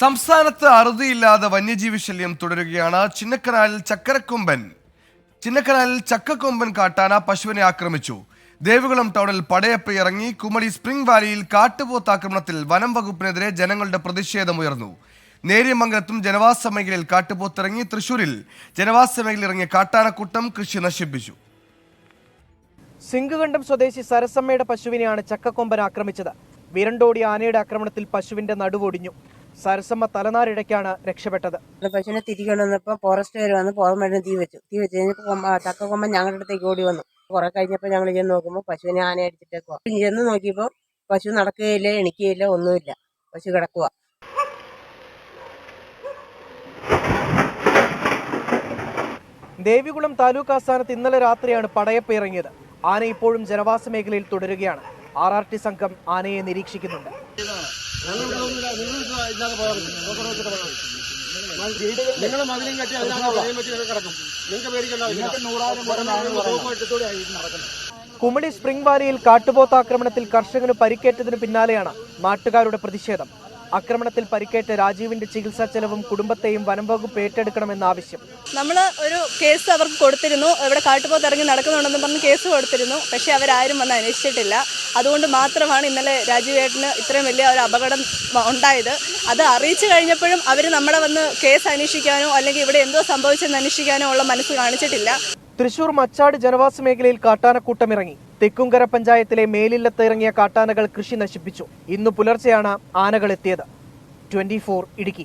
സംസ്ഥാനത്ത് അറുതിയില്ലാതെ വന്യജീവി ശല്യം തുടരുകയാണ് ചിന്നക്കനാലിൽ ചക്കരക്കൊമ്പൻ. ചിന്നക്കനാലിൽ ചക്കക്കൊമ്പൻ കാട്ടാന പശുവിനെ ആക്രമിച്ചു. ദേവികുളം ടൗണിൽ പടയപ്പ് ഇറങ്ങി കുമളി സ്പ്രിംഗ് വാലിയിൽ കാട്ടുപോത്ത് ആക്രമണത്തിൽ വനം വകുപ്പിനെതിരെ ജനങ്ങളുടെ പ്രതിഷേധമുയർന്നു. നേര്യമംഗലത്തും ജനവാസ മേഖലയിൽ കാട്ടുപോത്തിറങ്ങി തൃശൂരിൽ ജനവാസ മേഖലയിൽ ഇറങ്ങിയ കാട്ടാനക്കൂട്ടം കൃഷി നശിപ്പിച്ചു. സിംഗുകണ്ഠം സ്വദേശി സരസമ്മയുടെ പശുവിനെയാണ് ചക്കക്കൊമ്പൻ ആക്രമിച്ചത്. വിരണ്ടോടി ആനയുടെ ആക്രമണത്തിൽ പശുവിന്റെ നടുവൊടിഞ്ഞു. സരസമ്മ തലനാരിഴയ്ക്കാണ് രക്ഷപ്പെട്ടത്. പശുവിനെ തിരികെ വന്നപ്പോൾ ഫോറസ്റ്റുകാർ വന്ന് പോറമേടിന് തീ വെച്ചു. തീ വെച്ച് കഴിഞ്ഞപ്പോൾ ചക്ക കൊമ്പൻ ഞങ്ങളുടെ അടുത്തേക്ക് ഓടി വന്നു. കുറെ കഴിഞ്ഞപ്പോൾ ഞങ്ങൾ ചെന്ന് നോക്കുമ്പോൾ പശുവിനെ ആന അടിച്ചിട്ടേക്കുവാ ചെന്ന് നോക്കിയപ്പോൾ പശു നടക്കുകയില്ല എണിക്കുകയില്ല ഒന്നുമില്ല. പശു കിടക്കുക ദേവികുളം താലൂക്ക് ആസ്ഥാനത്ത് ഇന്നലെ രാത്രിയാണ് പടയപ്പ് ഇറങ്ങിയത്. ആന ഇപ്പോഴും ജനവാസ മേഖലയിൽ തുടരുകയാണ്. ആർ ആർ ടി സംഘം ആനയെ നിരീക്ഷിക്കുന്നുണ്ട്. നിങ്ങൾ മതിലും കെട്ടി അതിനകത്ത് നിങ്ങൾക്ക് കുമളി സ്പ്രിംഗ് വാലിയിൽ കാട്ടുപോത്ത് ആക്രമണത്തിൽ കർഷകന് പരിക്കേറ്റതിന് പിന്നാലെയാണ് നാട്ടുകാരുടെ പ്രതിഷേധം. ആക്രമണത്തിൽ പരിക്കേറ്റ രാജീവിന്റെ ചികിത്സാ ചെലവും കുടുംബത്തെയും വനം വകുപ്പ് ഏറ്റെടുക്കണമെന്ന ആവശ്യം. നമ്മൾ ഒരു കേസ് അവർക്ക് കൊടുത്തിരുന്നു. ഇവിടെ കാട്ടുപോത്ത് ഇറങ്ങി നടക്കുന്നുണ്ടെന്ന് പറഞ്ഞ് കേസ് കൊടുത്തിരുന്നു. പക്ഷേ അവരാരും വന്ന് അന്വേഷിച്ചിട്ടില്ല. അതുകൊണ്ട് മാത്രമാണ് ഇന്നലെ രാജീവേട്ടന് ഇത്രയും വലിയ ഒരു അപകടം ഉണ്ടായത്. അത് അറിയിച്ചു കഴിഞ്ഞപ്പോഴും അവർ നമ്മളെ വന്ന് കേസ് അന്വേഷിക്കാനോ അല്ലെങ്കിൽ ഇവിടെ എന്തോ സംഭവിച്ചെന്ന് അന്വേഷിക്കാനോ ഉള്ള മനസ്സ് കാണിച്ചിട്ടില്ല. തൃശൂർ മച്ചാട് ജനവാസ മേഖലയിൽ കാട്ടാനക്കൂട്ടം ഇറങ്ങി തെക്കുംകര പഞ്ചായത്തിലെ മേലില്ലത്ത് ഇറങ്ങിയ കാട്ടാനകൾ കൃഷി നശിപ്പിച്ചു. ഇന്നു പുലർച്ചെയാണ് ആനകൾ എത്തിയത്. ട്വന്റി ഇടുക്കി.